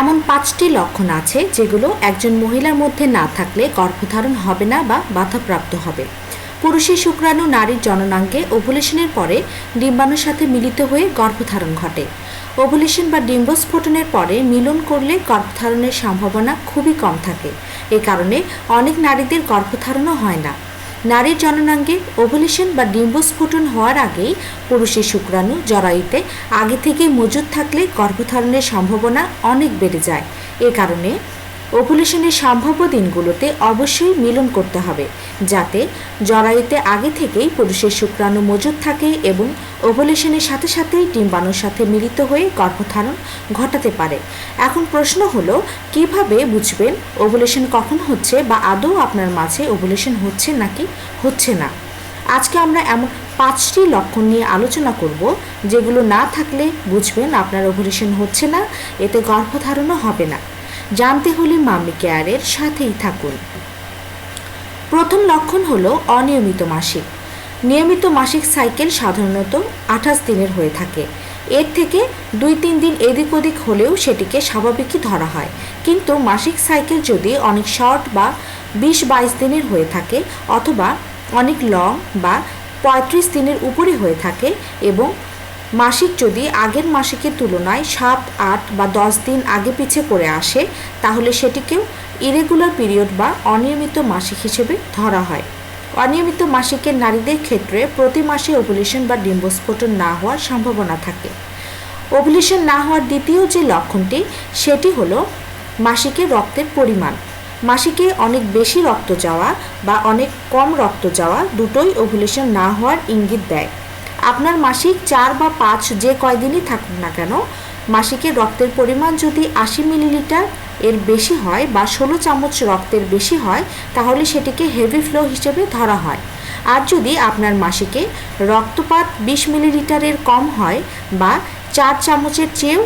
এমন পাঁচটি লক্ষণ আছে যেগুলো একজন মহিলার মধ্যে না থাকলে গর্ভধারণ হবে না বা বাধাপ্রাপ্ত হবে। পুরুষের শুক্রাণু, নারীর জননাঙ্গে ওভুলেশনের পরে ডিম্বাণুর সাথে মিলিত হয়ে গর্ভধারণ ঘটে। ওভুলেশন বা ডিম্বস্ফোটনের পরে মিলন করলে গর্ভধারণের সম্ভাবনা খুবই কম থাকে। এ কারণে অনেক নারীদের গর্ভধারণও হয় না। নারীর জননাঙ্গে ওভুলেশন বা ডিম্বস্ফুটন হওয়ার আগেই পুরুষের শুক্রাণু জরায়ুতে আগে থেকে মজুদ থাকলে গর্ভধারণের সম্ভাবনা অনেক বেড়ে যায়। এ কারণে ওভুলেশনের সম্ভাব্য দিনগুলোতে অবশ্যই মিলন করতে হবে, যাতে জরায়ুতে আগে থেকেই পুরুষের শুক্রাণু মজুদ থাকে এবং ওভুলেশনের সাথে সাথেই ডিম্বাণুর সাথে মিলিত হয়ে গর্ভধারণ ঘটাতে পারে। এখন প্রশ্ন হলো, কীভাবে বুঝবেন ওভুলেশন কখন হচ্ছে বা আদৌ আপনার মাঝে ওভুলেশন হচ্ছে নাকি হচ্ছে না? আজকে আমরা এমন পাঁচটি লক্ষণ নিয়ে আলোচনা করব, যেগুলো না থাকলে বুঝবেন আপনার ওভুলেশন হচ্ছে না, এতে গর্ভধারণও হবে না। জানতে হলে মাম্মি কেয়ারের সাথেই থাকুন। প্রথম লক্ষণ হলো অনিয়মিত মাসিক। নিয়মিত মাসিক সাইকেল সাধারণত আঠাশ দিনের হয়ে থাকে। এর থেকে দুই তিন দিন এদিক ওদিক হলেও সেটিকে স্বাভাবিকই ধরা হয়। কিন্তু মাসিক সাইকেল যদি অনেক শর্ট বা বিশ বাইশ দিনের হয়ে থাকে অথবা অনেক লং বা পঁয়ত্রিশ দিনের উপরে হয়ে থাকে এবং মাসিক যদি আগের মাসিকের তুলনায় সাত, আট বা দশ দিন আগে পিছে করে আসে, তাহলে সেটিকেও ইরেগুলার পিরিয়ড বা অনিয়মিত মাসিক হিসেবে ধরা হয়। অনিয়মিত মাসিকের নারীদের ক্ষেত্রে প্রতি মাসে ওভুলেশন বা ডিম্বস্ফোটন না হওয়ার সম্ভাবনা থাকে। ওভুলেশন না হওয়ার দ্বিতীয় যে লক্ষণটি, সেটি হলো মাসিকের রক্তের পরিমাণ। মাসিকে অনেক বেশি রক্ত যাওয়া বা অনেক কম রক্ত যাওয়া দুটোই ওভুলেশন না হওয়ার ইঙ্গিত দেয়। আপনার মাসিক চার বা পাঁচ যে কয়দিনই থাকুক না কেন, মাসিকের রক্তের পরিমাণ যদি আশি মিলিলিটার এর বেশি হয় বা ষোলো চামচ রক্তের বেশি হয়, তাহলে সেটিকে হেভি ফ্লো হিসেবে ধরা হয়। আর যদি আপনার মাসিকে রক্তপাত বিশ মিলিলিটারের কম হয় বা চার চামচের চেয়েও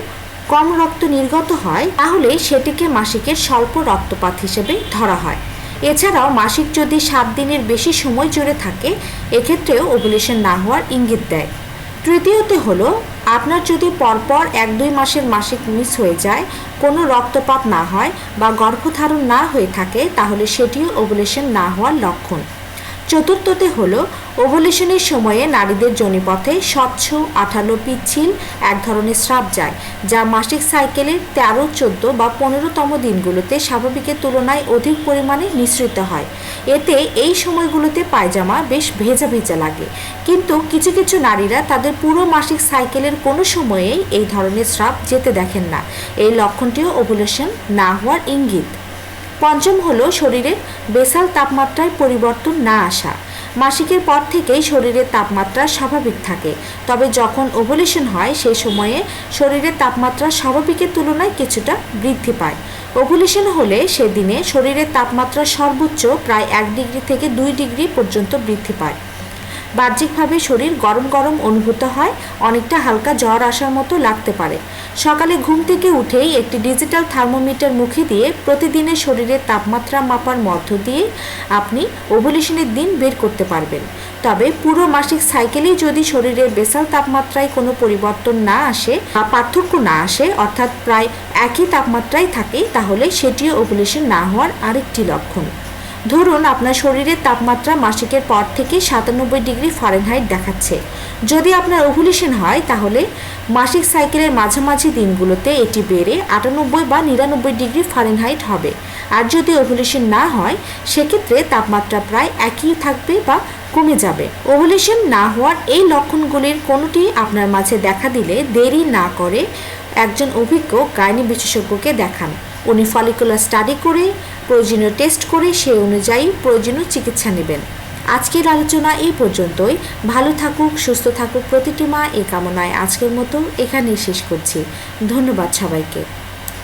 কম রক্ত নির্গত হয়, তাহলে সেটিকে মাসিকের স্বল্প রক্তপাত হিসেবে ধরা হয়। এছাড়াও মাসিক যদি সাত দিনের বেশি সময় জুড়ে থাকে, এক্ষেত্রেও ওভুলেশন না হওয়ার ইঙ্গিত দেয়। তৃতীয়ত হলো, আপনার যদি পরপর এক দুই মাসের মাসিক মিস হয়ে যায়, কোনো রক্তপাত না হয় বা গর্ভধারণ না হয়ে থাকে, তাহলে সেটিও ওভুলেশন না হওয়ার লক্ষণ। চতুর্থতে হল ওভুলেশনের সময়ে নারীদের জনিপথে স্বচ্ছ আঠালো পিচ্ছিল এক ধরনের স্রাব যায়, যা মাসিক সাইকেলের তেরো, চোদ্দ বা পনেরোতম দিনগুলোতে স্বাভাবিকের তুলনায় অধিক পরিমাণে নিঃসৃত হয়। এতে এই সময়গুলোতে পায়জামা বেশ ভেজা ভেজা লাগে। কিন্তু কিছু কিছু নারীরা তাদের পুরো মাসিক সাইকেলের কোনো সময়েই এই ধরনের স্রাব যেতে দেখেন না। এই লক্ষণটিও ওভুলেশন না হওয়ার ইঙ্গিত। পঞ্চম হলো শরীরের বেসাল তাপমাত্রায় পরিবর্তন না আসা। মাসিকের পর থেকেই শরীরের তাপমাত্রা স্বাভাবিক থাকে। তবে যখন ওভুলেশন হয় সেই সময়ে শরীরের তাপমাত্রা স্বাভাবিকের তুলনায় কিছুটা বৃদ্ধি পায়। ওভুলেশন হলে সেদিনে শরীরের তাপমাত্রা সর্বোচ্চ প্রায় এক ডিগ্রি থেকে দুই ডিগ্রি পর্যন্ত বৃদ্ধি পায়। বাহ্যিকভাবে শরীর গরম গরম অনুভূত হয়, অনেকটা হালকা জ্বর আসার মতো লাগতে পারে। সকালে ঘুম থেকে উঠেই একটি ডিজিটাল থার্মোমিটার মুখে দিয়ে প্রতিদিনের শরীরের তাপমাত্রা মাপার মধ্য দিয়ে আপনি ওভুলেশনের দিন বের করতে পারবেন। তবে পুরো মাসিক সাইকেলেই যদি শরীরের বেসাল তাপমাত্রায় কোনো পরিবর্তন না আসে বা পার্থক্য না আসে, অর্থাৎ প্রায় একই তাপমাত্রায় থাকে, তাহলে সেটিও ওভুলেশন না হওয়ার আরেকটি লক্ষণ। ধরুন আপনার শরীরের তাপমাত্রা মাসিকের পর থেকে সাতানব্বই ডিগ্রি ফারেনহাইট দেখাচ্ছে। যদি আপনার ওভুলেশন হয়, তাহলে মাসিক সাইকেলের মাঝামাঝি দিনগুলোতে এটি বেড়ে আটানব্বই বা নিরানব্বই ডিগ্রি ফারেনহাইট হবে। আর যদি ওভুলেশন না হয়, সেক্ষেত্রে তাপমাত্রা প্রায় একই থাকবে বা কমে যাবে। ওভুলেশন না হওয়ার এই লক্ষণগুলির কোনোটি আপনার মাঝে দেখা দিলে দেরি না করে একজন অভিজ্ঞ গাইনি বিশেষজ্ঞকে দেখান। উনি ফলিকুলার স্টাডি করে প্রয়োজনীয় টেস্ট করে সে অনুযায়ী প্রয়োজনীয় চিকিৎসা নেবেন। আজকের আলোচনা এই পর্যন্তই। ভালো থাকুক, সুস্থ থাকুক প্রতিটি মা, এ কামনায় আজকের মতো এখানেই শেষ করছি। ধন্যবাদ সবাইকে।